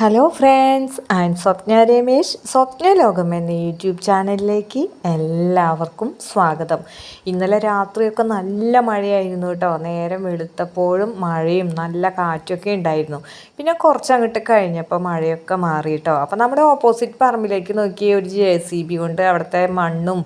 Hello friends and Swapna Ramesh Swapna Lokam എന്ന YouTube ചാനലിലേക്ക് എല്ലാവർക്കും സ്വാഗതം. ഇന്നലെ രാത്രിയൊക്കെ നല്ല മഴയായിരുന്നു കേട്ടോ. നേരം വെളുത്തപ്പോഴും മഴയും നല്ല കാറ്റൊക്കെ ഉണ്ടായിരുന്നു. പിന്നെ കുറച്ചങ്ങോട്ട് കഴിഞ്ഞപ്പോൾ മഴയൊക്കെ മാറി കേട്ടോ. അപ്പോൾ നമ്മുടെ ഓപ്പോസിറ്റ് പറമ്പിലേക്ക് നോക്കി ഒരു ജെ സി ബി കൊണ്ട് അവിടുത്തെ മണ്ണും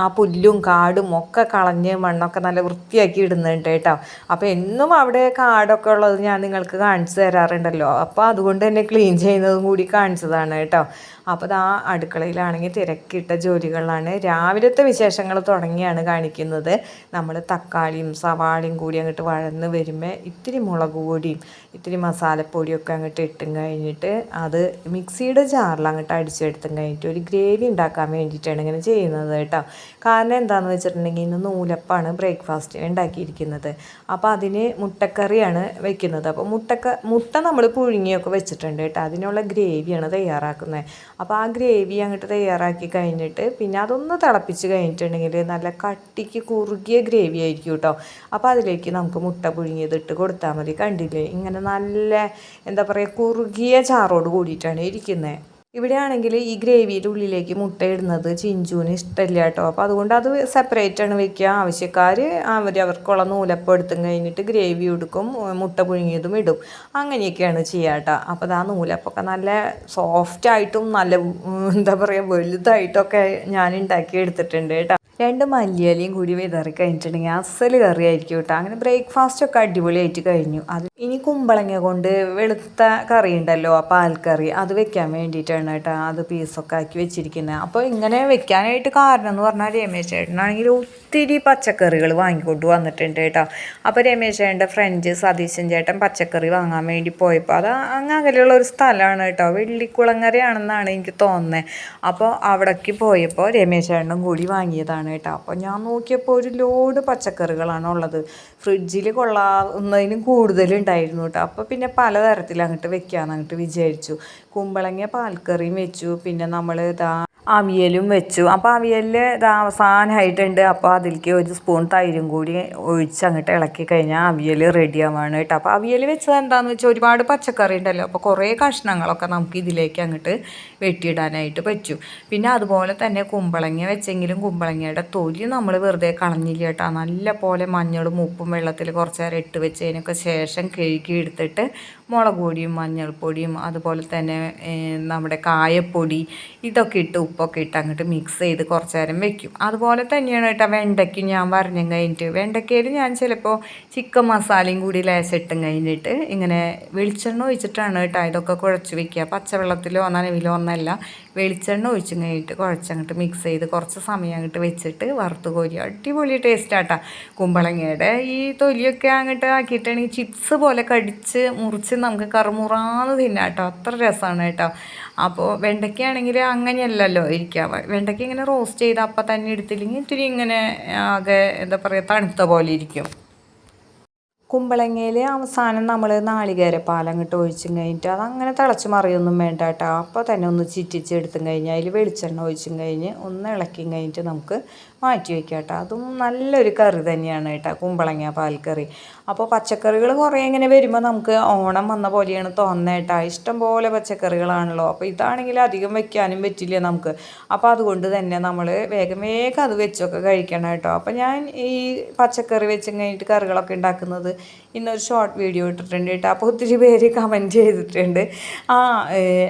ആ പുല്ലും കാടും ഒക്കെ കളഞ്ഞ് മണ്ണൊക്കെ നല്ല വൃത്തിയാക്കി ഇടുന്നുണ്ട് കേട്ടോ. അപ്പോൾ എന്നും അവിടെ കാടൊക്കെ ഉള്ളത് ഞാൻ നിങ്ങൾക്ക് കാണിച്ചു തരാറുണ്ടല്ലോ. അപ്പോൾ അതുകൊണ്ട് തന്നെ ക്ലീൻ ചെയ്യുന്നതും കൂടി കാണിച്ചതാണ് കേട്ടോ. അപ്പോൾ ആ അടുക്കളയിലാണെങ്കിൽ തിരക്കിട്ട ജോലികളാണ്. രാവിലത്തെ വിശേഷങ്ങൾ തുടങ്ങിയാണ് കാണിക്കുന്നത്. നമ്മൾ തക്കാളിയും സവാളയും കൂടി അങ്ങോട്ട് വഴന്ന് വരുമ്പോൾ ഇത്തിരി മുളക് പൊടിയും ഇത്തിരി മസാലപ്പൊടിയൊക്കെ അങ്ങോട്ട് ഇട്ടും കഴിഞ്ഞിട്ട് അത് മിക്സിയുടെ ജാറിൽ അങ്ങോട്ട് അടിച്ചെടുത്തും കഴിഞ്ഞിട്ട് ഒരു ഗ്രേവി ഉണ്ടാക്കാൻ വേണ്ടിയിട്ടാണ് ഇങ്ങനെ ചെയ്യുന്നത് കേട്ടോ. കാരണം എന്താണെന്ന് വെച്ചിട്ടുണ്ടെങ്കിൽ ഇന്ന് നൂലപ്പാണ് ബ്രേക്ക്ഫാസ്റ്റിന് ഉണ്ടാക്കിയിരിക്കുന്നത്. അപ്പോൾ അതിന് മുട്ടക്കറിയാണ് വെക്കുന്നത്. അപ്പോൾ മുട്ടക്ക മുട്ട നമ്മൾ പുഴുങ്ങിയൊക്കെ വെച്ചിട്ടുണ്ട് കേട്ടോ. അതിനുള്ള ഗ്രേവിയാണ് തയ്യാറാക്കുന്നത്. അപ്പോൾ ആ ഗ്രേവി അങ്ങോട്ട് തയ്യാറാക്കി കഴിഞ്ഞിട്ട് പിന്നെ അതൊന്ന് തിളപ്പിച്ച് കഴിഞ്ഞിട്ടുണ്ടെങ്കിൽ നല്ല കട്ടിക്ക് കുറുകിയ ഗ്രേവി ആയിരിക്കും കേട്ടോ. അപ്പോൾ അതിലേക്ക് നമുക്ക് മുട്ട പുഴുങ്ങിയത് ഇട്ട് കൊടുത്താൽ മതി. കണ്ടില്ലേ? ഇങ്ങനെ നല്ല എന്താ പറയുക കുറുകിയ ചാറോട് കൂടിയിട്ടാണ് ഇരിക്കുന്നത് ഇവിടെയാണെങ്കിൽ ഈ ഗ്രേവിയുടെ ഉള്ളിലേക്ക് മുട്ട ഇടുന്നത് ചിഞ്ചുവിന് ഇഷ്ടമില്ല കേട്ടോ. അപ്പോൾ അതുകൊണ്ട് അത് സെപ്പറേറ്റ് ആണ് വെക്കുക. ആവശ്യക്കാർ അവർ അവർക്കുള്ള നൂലപ്പം എടുത്തും കഴിഞ്ഞിട്ട് ഗ്രേവി എടുക്കും മുട്ട പുഴുങ്ങിയതും ഇടും. അങ്ങനെയൊക്കെയാണ് ചെയ്യുക കേട്ടോ. അപ്പോൾ ആ നൂലപ്പൊക്കെ നല്ല സോഫ്റ്റ് ആയിട്ടും നല്ല എന്താ പറയുക വലുതായിട്ടൊക്കെ ഞാൻ ഉണ്ടാക്കി എടുത്തിട്ടുണ്ട് കേട്ടോ. രണ്ട് മല്ലിയലയും കൂടി വിതറി കഴിഞ്ഞിട്ടുണ്ടെങ്കിൽ അസൽ കറിയായിരിക്കും കേട്ടോ. അങ്ങനെ ബ്രേക്ക്ഫാസ്റ്റ് ഒക്കെ അടിപൊളിയായിട്ട് കഴിഞ്ഞു. അത് ഇനി കുമ്പളങ്ങ കൊണ്ട് വെളുത്ത കറി ഉണ്ടല്ലോ പാൽക്കറി അത് വെക്കാൻ വേണ്ടിയിട്ടാണ് കേട്ടോ അത് പീസൊക്കെ ആക്കി വെച്ചിരിക്കുന്നത്. അപ്പോൾ ഇങ്ങനെ വെക്കാനായിട്ട് കാരണം എന്ന് പറഞ്ഞാൽ രമേശ് ചേട്ടനാണെങ്കിൽ ഒത്തിരി പച്ചക്കറികൾ വാങ്ങിക്കൊണ്ട് വന്നിട്ടുണ്ട് കേട്ടോ. അപ്പോൾ രമേശ് ചേട്ടന്റെ ഫ്രണ്ട് സതീശൻ ചേട്ടൻ പച്ചക്കറി വാങ്ങാൻ വേണ്ടി പോയപ്പോൾ അത് അങ്ങ് ഒരു സ്ഥലമാണ് കേട്ടോ. വെള്ളിക്കുളങ്ങരയാണെന്നാണ് എനിക്ക് തോന്നുന്നത് അപ്പോൾ അവിടേക്ക് പോയപ്പോൾ രമേശ് ചേട്ടനും കൂടി വാങ്ങിയതാണ് കേട്ടോ. അപ്പോൾ ഞാൻ നോക്കിയപ്പോൾ ഒരു ലോഡ് പച്ചക്കറികളാണ് ഉള്ളത്. ഫ്രിഡ്ജിൽ കൊള്ളാവുന്നതിനും കൂടുതലുണ്ടായിരുന്നു കേട്ടോ. അപ്പോൾ പിന്നെ പലതരത്തിൽ അങ്ങോട്ട് വെക്കാമെന്ന് അങ്ങോട്ട് വിചാരിച്ചു. കുമ്പളങ്ങ പാൽക്കറിയും വെച്ചു. പിന്നെ നമ്മൾ ഇതാ അവിയലും വെച്ചു. അപ്പോൾ അവിയലിൽ ഇത് അവസാനമായിട്ടുണ്ട് അപ്പോൾ അതിലേക്ക് ഒരു സ്പൂൺ തൈരും കൂടി ഒഴിച്ച് അങ്ങോട്ട് ഇളക്കി കഴിഞ്ഞാൽ അവിയൽ റെഡി ആവാണ് കേട്ടോ. അപ്പോൾ അവിയൽ വെച്ചത് എന്താണെന്ന് വെച്ചാൽ ഒരുപാട് പച്ചക്കറി ഉണ്ടല്ലോ. അപ്പോൾ കുറേ കഷ്ണങ്ങളൊക്കെ നമുക്ക് ഇതിലേക്ക് അങ്ങോട്ട് വെട്ടിയിടാനായിട്ട് പറ്റും. പിന്നെ അതുപോലെ തന്നെ കുമ്പളങ്ങ വെച്ചെങ്കിലും കുമ്പളങ്ങയുടെ തൊലി നമ്മൾ വെറുതെ കളഞ്ഞില്ല കേട്ടോ. നല്ല പോലെ മഞ്ഞളും ഉപ്പും വെള്ളത്തിൽ കുറച്ച് നേരം ഇട്ട് വെച്ചതിനൊക്കെ ശേഷം കഴുകി എടുത്തിട്ട് മുളക് പൊടിയും മഞ്ഞൾപ്പൊടിയും അതുപോലെ തന്നെ നമ്മുടെ കായപ്പൊടി ഇതൊക്കെ ഇട്ട് ഉപ്പൊക്കെ ഇട്ട് അങ്ങോട്ട് മിക്സ് ചെയ്ത് കുറച്ച് നേരം വെക്കും. അതുപോലെ തന്നെയാണ് കേട്ടോ വെണ്ടയ്ക്ക് ഞാൻ പറഞ്ഞു കഴിഞ്ഞിട്ട്. വെണ്ടയ്ക്കയിൽ ഞാൻ ചിലപ്പോൾ ചിക്കൻ മസാലയും കൂടി ലേശിട്ടും കഴിഞ്ഞിട്ട് ഇങ്ങനെ വെളിച്ചെണ്ണ ഒഴിച്ചിട്ടാണ് കേട്ടോ ഇതൊക്കെ കുഴച്ച് വെക്കുക. പച്ചവെള്ളത്തിലോ നനവിലോ ഒന്നല്ല. വെളിച്ചെണ്ണ ഒഴിച്ചും കഴിഞ്ഞിട്ട് കുഴച്ചങ്ങോട്ട് മിക്സ് ചെയ്ത് കുറച്ച് സമയം അങ്ങോട്ട് വെച്ചിട്ട് വറുത്ത് കോരി അടിപൊളി ടേസ്റ്റാട്ടാ കുമ്പളങ്ങയുടെ ഈ തൊലിയൊക്കെ അങ്ങോട്ട് ആക്കിയിട്ടാണെങ്കിൽ ചിപ്സ് പോലെ കടിച്ച് മുറിച്ച് നമുക്ക് കറുമുറാന്ന് തിന്നാം കേട്ടോ അത്ര രസമാണ് കേട്ടോ. അപ്പോൾ വെണ്ടയ്ക്കാണെങ്കിൽ അങ്ങനെയല്ലല്ലോ ഇരിക്കുക വെണ്ടയ്ക്ക ഇങ്ങനെ റോസ്റ്റ് ചെയ്ത് അപ്പം തന്നെ എടുത്തില്ലെങ്കിൽ ഇത്തിരി ഇങ്ങനെ ആകെ എന്താ പറയുക തണുത്ത പോലെ ഇരിക്കും. കുമ്പളങ്ങയിൽ അവസാനം നമ്മൾ നാളികേര പാലങ്ങിട്ട് ഒഴിച്ചും കഴിഞ്ഞിട്ട് അതങ്ങനെ തിളച്ച് മറിയൊന്നും വേണ്ട കേട്ടോ അപ്പോൾ തന്നെ ഒന്ന് ചിറ്റിച്ചെടുത്തും കഴിഞ്ഞ് അതിൽ വെളിച്ചെണ്ണ ഒഴിച്ചും കഴിഞ്ഞ് ഒന്ന് ഇളക്കിയും കഴിഞ്ഞിട്ട് നമുക്ക് മാറ്റി വയ്ക്കാം കേട്ടോ അതും നല്ലൊരു കറി തന്നെയാണ് കേട്ടോ കുമ്പളങ്ങ പാൽക്കറി. അപ്പോൾ പച്ചക്കറികൾ കുറേ ഇങ്ങനെ വരുമ്പോൾ നമുക്ക് ഓണം വന്ന പോലെയാണ് തോന്നുന്നത് കേട്ടോ. ഇഷ്ടം പോലെ പച്ചക്കറികളാണല്ലോ. അപ്പോൾ ഇതാണെങ്കിൽ അധികം വെക്കാനും പറ്റില്ല നമുക്ക്. അപ്പോൾ അതുകൊണ്ട് തന്നെ നമ്മൾ വേഗം വേഗം അത് വെച്ചൊക്കെ കഴിക്കണം കേട്ടോ. അപ്പോൾ ഞാൻ ഈ പച്ചക്കറി വെച്ചും കഴിഞ്ഞിട്ട് കറികളൊക്കെ ഉണ്ടാക്കുന്നത് ഇന്നൊരു ഷോർട്ട് വീഡിയോ ഇട്ടിട്ടുണ്ട് കേട്ടോ. അപ്പോൾ ഒത്തിരി പേര് കമന്റ് ചെയ്തിട്ടുണ്ട്. ആ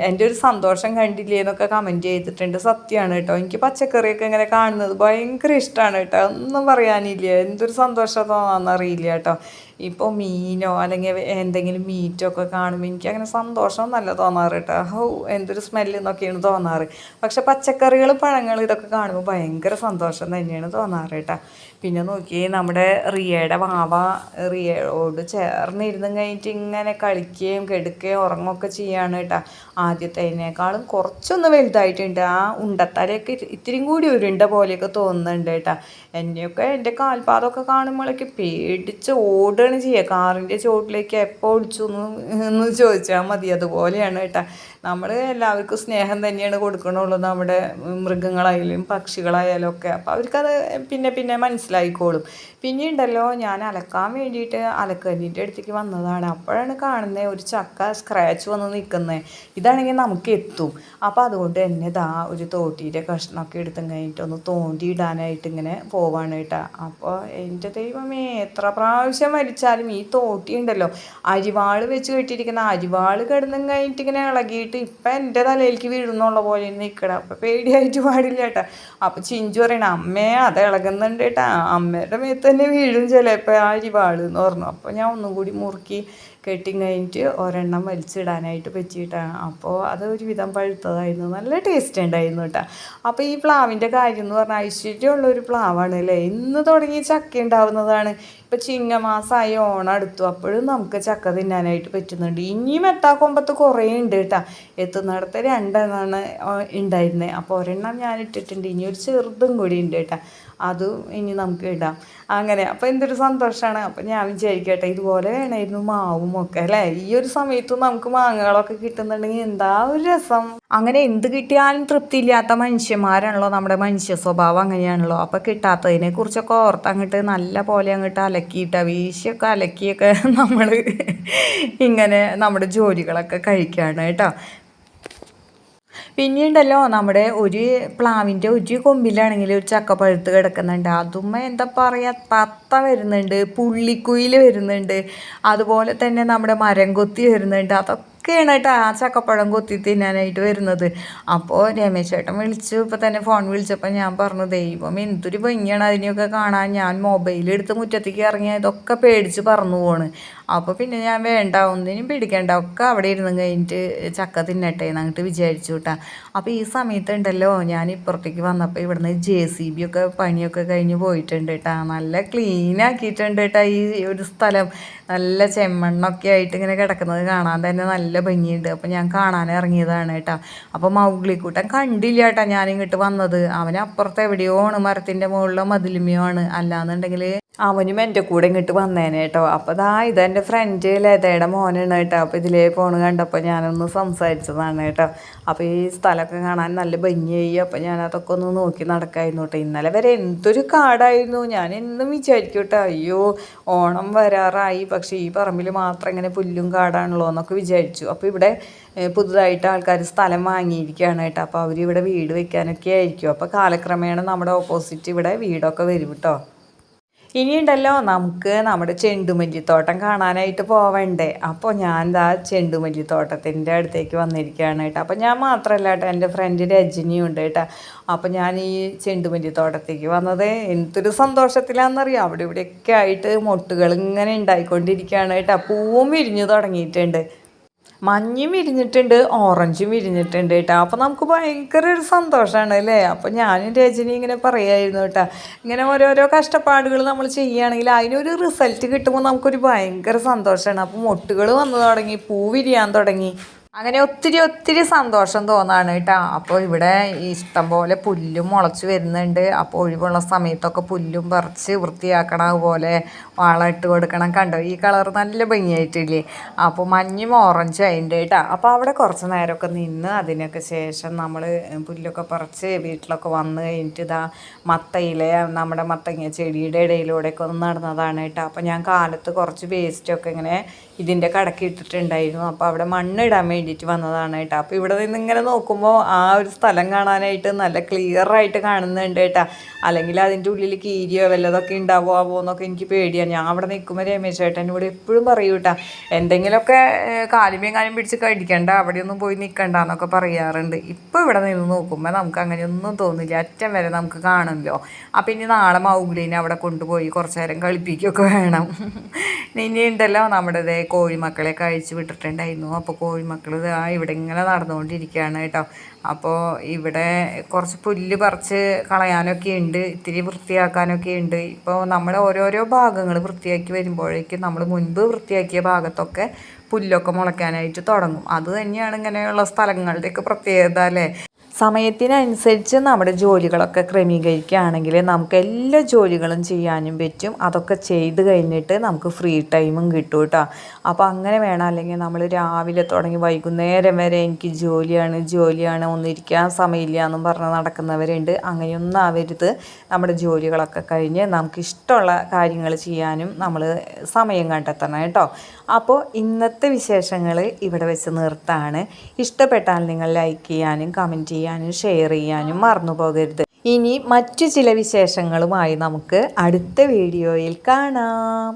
എന്റെ ഒരു സന്തോഷം കണ്ടില്ലേ എന്നൊക്കെ കമന്റ് ചെയ്തിട്ടുണ്ട്. സത്യമാണ് കേട്ടോ. എനിക്ക് പച്ചക്കറിയൊക്കെ ഇങ്ങനെ കാണുന്നത് ഭയങ്കര ഇഷ്ടമാണ് കേട്ടോ. ഒന്നും പറയാനില്ല. എന്തൊരു സന്തോഷം തോന്നാന്നറിയില്ല കേട്ടോ. ഇപ്പോൾ മീനോ അല്ലെങ്കിൽ എന്തെങ്കിലും മീറ്റോ ഒക്കെ കാണുമ്പോൾ എനിക്ക് അങ്ങനെ സന്തോഷം നല്ല തോന്നാറ് കേട്ടോ. ഹൗ എന്തൊരു സ്മെല്ല് എന്നൊക്കെയാണ് തോന്നാറ്. പക്ഷെ പച്ചക്കറികൾ പഴങ്ങൾ ഇതൊക്കെ കാണുമ്പോൾ ഭയങ്കര സന്തോഷം തന്നെയാണ് തോന്നാറ് കേട്ടോ. പിന്നെ നോക്കി നമ്മുടെ റിയയുടെ വാവ റിയയോട് ചേർന്നിരുന്നും കഴിഞ്ഞിട്ട് ഇങ്ങനെ കളിക്കുകയും കെടുക്കുകയും ഉറങ്ങുകയൊക്കെ ചെയ്യാണ് കേട്ടോ. ആദ്യത്തേനേക്കാളും കുറച്ചൊന്ന് വലുതായിട്ടുണ്ട്. ആ ഉണ്ടത്തലയൊക്കെ ഇത്തിരി കൂടി ഉരുണ്ട പോലെയൊക്കെ തോന്നുന്നുണ്ട് കേട്ടോ. എന്നെയൊക്കെ എന്റെ കാൽപാദമൊക്കെ കാണുമ്പോഴൊക്കെ പേടിച്ച് ഓടുകയാണ് ചെയ്യുക. കാറിന്റെ ചോട്ടിലേക്ക് എപ്പോൾ ഒളിച്ചു എന്ന് ചോദിച്ചാൽ മതി. അതുപോലെയാണ് കേട്ടോ. നമ്മൾ എല്ലാവർക്കും സ്നേഹം തന്നെയാണ് കൊടുക്കണുള്ളൂ നമ്മുടെ മൃഗങ്ങളായാലും പക്ഷികളായാലും ഒക്കെ. അപ്പോൾ അവർക്കത് പിന്നെ പിന്നെ മനസ്സിലായിക്കോളും. പിന്നെ ഉണ്ടല്ലോ ഞാൻ അലക്കാൻ വേണ്ടിയിട്ട് അലക്കല്ലിന്റെ അടുത്തേക്ക് വന്നതാണ്. അപ്പോഴാണ് കാണുന്നത് ഒരു ചക്ക സ്ക്രാച്ച് വന്ന് നിൽക്കുന്നത് ഇതാണെങ്കിൽ നമുക്ക് എത്തും. അപ്പോൾ അതുകൊണ്ട് തന്നെ ദാ ഒരു തോട്ടിയുടെ കഷ്ണമൊക്കെ എടുത്തും കഴിഞ്ഞിട്ട് ഒന്ന് തോണ്ടി ഇടാനായിട്ട് ഇങ്ങനെ പോവാണ് കേട്ടോ. അപ്പോൾ എന്റെ ദൈവമേ എത്ര പ്രാവശ്യം മരിച്ചാലും ഈ തോട്ടി ഉണ്ടല്ലോ. അരിവാൾ വെച്ച് കെട്ടിയിരിക്കുന്ന അരിവാൾ കിടന്നും കഴിഞ്ഞിട്ട് ഇങ്ങനെ ഇളകിയിട്ട് ഇപ്പം എന്റെ തലയിലേക്ക് വീഴുന്നുള്ള പോലെ നിൽക്കണം അപ്പോൾ പേടിയായിട്ട് പാടില്ല കേട്ടോ. അപ്പോൾ ചിഞ്ചു പറയണ അമ്മേ അത് ഇളകുന്നുണ്ട് കേട്ടോ. അമ്മയുടെ മേത്ത് തന്നെ വീഴും ചിലപ്പോൾ ആ അരിവാൾ എന്ന് പറഞ്ഞു. അപ്പോൾ ഞാൻ ഒന്നും കൂടി മുറുക്കി കെട്ടി കഴിഞ്ഞിട്ട് ഒരെണ്ണം വലിച്ചിടാനായിട്ട് പറ്റിയിട്ടാണ്. അപ്പോൾ അത് ഒരുവിധം പഴുത്തതായിരുന്നു. നല്ല ടേസ്റ്റ് ഉണ്ടായിരുന്നു കേട്ടോ. അപ്പോൾ ഈ പ്ലാവിന്റെ കാര്യം എന്ന് പറഞ്ഞാൽ ഐശ്വര്യമുള്ള ഒരു പ്ലാവാണ് അല്ലേ? ഇന്ന് തുടങ്ങി ചക്ക ഉണ്ടാവുന്നതാണ്. ഇപ്പോൾ ചിങ്ങമാസമായി ഓണം അടുത്തു. അപ്പോഴും നമുക്ക് ചക്ക തിന്നാനായിട്ട് പറ്റുന്നുണ്ട്. ഇനിയും എത്താക്കൊമ്പത്ത് കുറേ ഉണ്ട് കേട്ടോ. എത്തുന്നിടത്ത് രണ്ടെണ്ണമാണ് ഉണ്ടായിരുന്നത് അപ്പോൾ ഒരെണ്ണം ഞാൻ ഇട്ടിട്ടുണ്ട്. ഇനി ഒരു ചെറുതും കൂടി ഉണ്ട് കേട്ടോ. അതും ഇനി നമുക്ക് ഇടാം. അങ്ങനെ. അപ്പോൾ എന്തൊരു സന്തോഷമാണ് അപ്പോൾ ഞാൻ വിചാരിക്കട്ടെ ഇതുപോലെ വേണമായിരുന്നു മാവും ഒക്കെ അല്ലേ? ഈ ഒരു സമയത്ത് നമുക്ക് മാങ്ങകളൊക്കെ കിട്ടുന്നുണ്ടെങ്കിൽ എന്താ ഒരു രസം. അങ്ങനെ എന്ത് കിട്ടിയാലും തൃപ്തി ഇല്ലാത്ത മനുഷ്യന്മാരാണല്ലോ നമ്മുടെ മനുഷ്യ സ്വഭാവം അങ്ങനെയാണല്ലോ. അപ്പോൾ കിട്ടാത്തതിനെ കുറിച്ചൊക്കെ ഓർത്ത് അങ്ങോട്ട് നല്ല പോലെ അങ്ങോട്ട് അലക്കിയിട്ട വീശിയൊക്കെ അലക്കിയൊക്കെ നമ്മൾ ഇങ്ങനെ നമ്മുടെ ജോലികളൊക്കെ കഴിക്കുകയാണ് കേട്ടോ. പിന്നെയുണ്ടല്ലോ നമ്മുടെ ഒരു പ്ലാവിന്റെ ഒരു കൊമ്പിലാണെങ്കിൽ ഒരു ചക്ക പഴുത്ത് കിടക്കുന്നുണ്ട്. അതുമ്മ എന്താ പറയുക തത്ത വരുന്നുണ്ട് പുള്ളിക്കുയിൽ വരുന്നുണ്ട്. അതുപോലെ തന്നെ നമ്മുടെ മരം കൊത്തി വരുന്നുണ്ട്. അതൊക്കെ ഒക്കെയാണ് കേട്ടോ ആ ചക്കപ്പഴം കൊത്തി തിന്നാനായിട്ട് വരുന്നത്. അപ്പോൾ രമേശ് ചേട്ടൻ വിളിച്ചു ഇപ്പോൾ തന്നെ ഫോൺ വിളിച്ചപ്പോൾ ഞാൻ പറഞ്ഞു ദൈവം എന്തൊരു ഭംഗിയാണ് അതിനെയൊക്കെ കാണാൻ. ഞാൻ മൊബൈൽ മൊബൈലെടുത്ത് മുറ്റത്തേക്ക് ഇറങ്ങിയ ഇതൊക്കെ പേടിച്ച് പറന്നു പോണ്. അപ്പോൾ പിന്നെ ഞാൻ വേണ്ട ഒന്നിനും പിടിക്കേണ്ട ഒക്കെ അവിടെ ഇരുന്ന് കഴിഞ്ഞിട്ട് ചക്ക തിന്നട്ടെ എന്നിട്ട് വിചാരിച്ചു കേട്ടാ അപ്പോൾ ഈ സമയത്ത് ഉണ്ടല്ലോ ഞാൻ ഇപ്പുറത്തേക്ക് വന്നപ്പോൾ ഇവിടുന്ന് ജെ സി ബി ഒക്കെ പണിയൊക്കെ കഴിഞ്ഞ് പോയിട്ടുണ്ട് കേട്ടാ നല്ല ക്ലീൻ ആക്കിയിട്ടുണ്ട് കേട്ടാ ഈ ഒരു സ്ഥലം. നല്ല ചെമ്മണ്ണൊക്കെ ആയിട്ട് ഇങ്ങനെ കിടക്കുന്നത് കാണാൻ തന്നെ നല്ല ഭംഗിയുണ്ട്. അപ്പോൾ ഞാൻ കാണാൻ ഇറങ്ങിയതാണ് കേട്ടോ അപ്പോൾ മൗഗ്ലിക്കൂട്ടൻ കണ്ടില്ല കേട്ടോ ഞാൻ ഇങ്ങോട്ട് വന്നത്. അവൻ എവിടെയോ ആണ് മരത്തിന്റെ മുകളിലോ മതിലുമയോ ആണ്. അല്ലാന്നുണ്ടെങ്കിൽ അവനും എന്റെ കൂടെ ഇങ്ങോട്ട് വന്നേനെ കേട്ടോ. അപ്പോൾ ദാ ഇതെന്റെ ഫ്രണ്ട് ലതയുടെ മോനാണ് കേട്ടോ. അപ്പോൾ ഇതിലേ പോണ് കണ്ടപ്പോൾ ഞാനൊന്ന് സംസാരിച്ചതാണ് കേട്ടോ. അപ്പോൾ ഈ സ്ഥലമൊക്കെ കാണാൻ നല്ല ഭംഗിയായി. അപ്പോൾ ഞാൻ അതൊക്കെ ഒന്ന് നോക്കി നടക്കായിരുന്നു കേട്ടോ. ഇന്നലെ വരെ എന്തൊരു കാടായിരുന്നു. ഞാൻ എന്നും വിചാരിക്കും കേട്ടോ അയ്യോ ഓണം വരാറായി. പക്ഷേ ഈ പറമ്പിൽ മാത്രം ഇങ്ങനെ പുല്ലും കാടാണല്ലോ എന്നൊക്കെ വിചാരിച്ചു. അപ്പോൾ ഇവിടെ പുതുതായിട്ട് ആൾക്കാർ സ്ഥലം വാങ്ങിയിരിക്കുകയാണ് കേട്ടോ. അപ്പോൾ അവർ ഇവിടെ വീട് വെക്കാനൊക്കെ ആയിരിക്കും. അപ്പോൾ കാലക്രമേണ നമ്മുടെ ഓപ്പോസിറ്റ് ഇവിടെ വീടൊക്കെ വരും കേട്ടോ. ഇനിയുണ്ടല്ലോ നമുക്ക് നമ്മുടെ ചെണ്ടുമല്ലിത്തോട്ടം കാണാനായിട്ട് പോവണ്ടേ. അപ്പോൾ ഞാൻ ദാ ചെണ്ടുമല്ലിത്തോട്ടത്തിന്റെ അടുത്തേക്ക് വന്നിരിക്കുകയാണ് കേട്ടോ. അപ്പോൾ ഞാൻ മാത്രമല്ല കേട്ടോ എന്റെ ഫ്രണ്ട് രജനിയും ഉണ്ട് കേട്ടോ. അപ്പോൾ ഞാൻ ഈ ചെണ്ടുമല്ലിത്തോട്ടത്തേക്ക് വന്നത് എന്തൊരു സന്തോഷത്തിലാണെന്നറിയാം? അവിടെ ഇവിടെയൊക്കെ ആയിട്ട് മൊട്ടുകൾ ഇങ്ങനെ ഉണ്ടായിക്കൊണ്ടിരിക്കുകയാണ് കേട്ടോ. പൂവും വിരിഞ്ഞു തുടങ്ങിയിട്ടുണ്ട്. മഞ്ഞയും വിരിഞ്ഞിട്ടുണ്ട് ഓറഞ്ചും വിരിഞ്ഞിട്ടുണ്ട് കേട്ടോ. അപ്പോൾ നമുക്ക് ഭയങ്കര ഒരു സന്തോഷമാണ് അല്ലേ? അപ്പോൾ ഞാനും രജനി ഇങ്ങനെ പറയായിരുന്നു കേട്ടോ. ഇങ്ങനെ ഓരോരോ കഷ്ടപ്പാടുകൾ നമ്മൾ ചെയ്യുകയാണെങ്കിൽ അതിനൊരു റിസൾട്ട് കിട്ടുമ്പോൾ നമുക്കൊരു ഭയങ്കര സന്തോഷമാണ് അപ്പോൾ മൊട്ടുകൾ വന്നു തുടങ്ങി പൂ വിരിയാൻ തുടങ്ങി. അങ്ങനെ ഒത്തിരി ഒത്തിരി സന്തോഷം തോന്നാണ് കേട്ടോ. അപ്പോൾ ഇവിടെ ഇഷ്ടം പോലെ പുല്ലും മുളച്ച് വരുന്നുണ്ട്. അപ്പോൾ ഒഴിവുള്ള സമയത്തൊക്കെ പുല്ലും പറിച്ച് വൃത്തിയാക്കണം അതുപോലെ വാളയിട്ട് കൊടുക്കണം. കണ്ടോ ഈ കളർ നല്ല ഭംഗിയായിട്ടില്ലേ? അപ്പോൾ മഞ്ഞും ഓറഞ്ചും അതിന്റെ കേട്ടോ. അപ്പോൾ അവിടെ കുറച്ച് നേരമൊക്കെ നിന്ന് അതിനൊക്കെ ശേഷം നമ്മൾ പുല്ലൊക്കെ പറിച്ച് വീട്ടിലൊക്കെ വന്ന് കഴിഞ്ഞിട്ട് ഇതാ മത്തയിലെ നമ്മുടെ മത്തങ്ങ ചെടിയുടെ ഇടയിലൂടെയൊക്കെ ഒന്ന് നടന്നതാണ് കേട്ടോ. അപ്പോൾ ഞാൻ കാലത്ത് കുറച്ച് വേസ്റ്റൊക്കെ ഇങ്ങനെ ഇതിന്റെ കടക്കി ഇട്ടിട്ടുണ്ടായിരുന്നു. അപ്പോൾ അവിടെ മണ്ണിടാൻ വേണ്ടിയിട്ട് വന്നതാണ് കേട്ടോ. അപ്പോൾ ഇവിടെ നിന്ന് ഇങ്ങനെ നോക്കുമ്പോൾ ആ ഒരു സ്ഥലം കാണാനായിട്ട് നല്ല ക്ലിയർ ആയിട്ട് കാണുന്നുണ്ട് കേട്ടോ. അല്ലെങ്കിൽ അതിന്റെ ഉള്ളിൽ കീരിയോ വല്ലതൊക്കെ ഉണ്ടാവുമോ എന്നൊക്കെ എനിക്ക് പേടിയാണ് ഞാൻ അവിടെ നിൽക്കുമ്പോൾ രമേശ് ചേട്ടൻ ഇവിടെ എപ്പോഴും പറയൂ കേട്ടോ. എന്തെങ്കിലുമൊക്കെ കാലുമേയും കാലും പിടിച്ച് കടിക്കണ്ട അവിടെയൊന്നും പോയി നിൽക്കണ്ട എന്നൊക്കെ പറയാറുണ്ട്. ഇപ്പോൾ ഇവിടെ നിന്ന് നോക്കുമ്പോൾ നമുക്ക് അങ്ങനെയൊന്നും തോന്നില്ല. അറ്റം വരെ നമുക്ക് കാണുമല്ലോ. അപ്പം ഇനി നാളെ മൗഗ്ലീനെ അവിടെ കൊണ്ടുപോയി കുറച്ച് നേരം കളിപ്പിക്കുകയൊക്കെ വേണം. ഇനി ഉണ്ടല്ലോ നമ്മുടെ കോഴിമക്കളെ കഴിച്ച് വിട്ടിട്ടുണ്ടായിരുന്നു. അപ്പോൾ കോഴിമക്കൾ ആ ഇവിടെ ഇങ്ങനെ നടന്നുകൊണ്ടിരിക്കുകയാണ് കേട്ടോ. അപ്പോൾ ഇവിടെ കുറച്ച് പുല്ല് പറിച്ച് കളയാനൊക്കെ ഉണ്ട് ഇത്തിരി വൃത്തിയാക്കാനൊക്കെ ഉണ്ട്. ഇപ്പോൾ നമ്മൾ ഓരോരോ ഭാഗങ്ങൾ വൃത്തിയാക്കി വരുമ്പോഴേക്കും നമ്മൾ മുൻപ് വൃത്തിയാക്കിയ ഭാഗത്തൊക്കെ പുല്ലൊക്കെ മുളയ്ക്കാനായിട്ട് തുടങ്ങും. അത് തന്നെയാണ് ഇങ്ങനെയുള്ള സ്ഥലങ്ങളുടെയൊക്കെ പ്രത്യേകത അല്ലേ? സമയത്തിനനുസരിച്ച് നമ്മുടെ ജോലികളൊക്കെ ക്രമീകരിക്കുകയാണെങ്കിൽ നമുക്ക് എല്ലാ ജോലികളും ചെയ്യാനും പറ്റും. അതൊക്കെ ചെയ്ത് കഴിഞ്ഞിട്ട് നമുക്ക് ഫ്രീ ടൈമും കിട്ടും കേട്ടോ. അപ്പോൾ അങ്ങനെ വേണം. അല്ലെങ്കിൽ നമ്മൾ രാവിലെ തുടങ്ങി വൈകുന്നേരം വരെ എനിക്ക് ജോലിയാണ് ജോലിയാണ് ഒന്നും ഇരിക്കാൻ സമയമില്ല എന്നും പറഞ്ഞ് നടക്കുന്നവരുണ്ട്. അങ്ങനെയൊന്നും ആവരുത്. നമ്മുടെ ജോലികളൊക്കെ കഴിഞ്ഞ് നമുക്ക് ഇഷ്ടമുള്ള കാര്യങ്ങൾ ചെയ്യാനും നമ്മൾ സമയം കണ്ടെത്തണം കേട്ടോ. അപ്പോൾ ഇന്നത്തെ വിശേഷങ്ങൾ ഇവിടെ വെച്ച് നിർത്താണ്. ഇഷ്ടപ്പെട്ടാൽ നിങ്ങൾ ലൈക്ക് ചെയ്യാനും കമന്റ് ചെയ്യാനും ഷെയർ ചെയ്യാനും മറന്നു പോകരുത്. ഇനി മറ്റു ചില വിശേഷങ്ങളുമായി നമുക്ക് അടുത്ത വീഡിയോയിൽ കാണാം.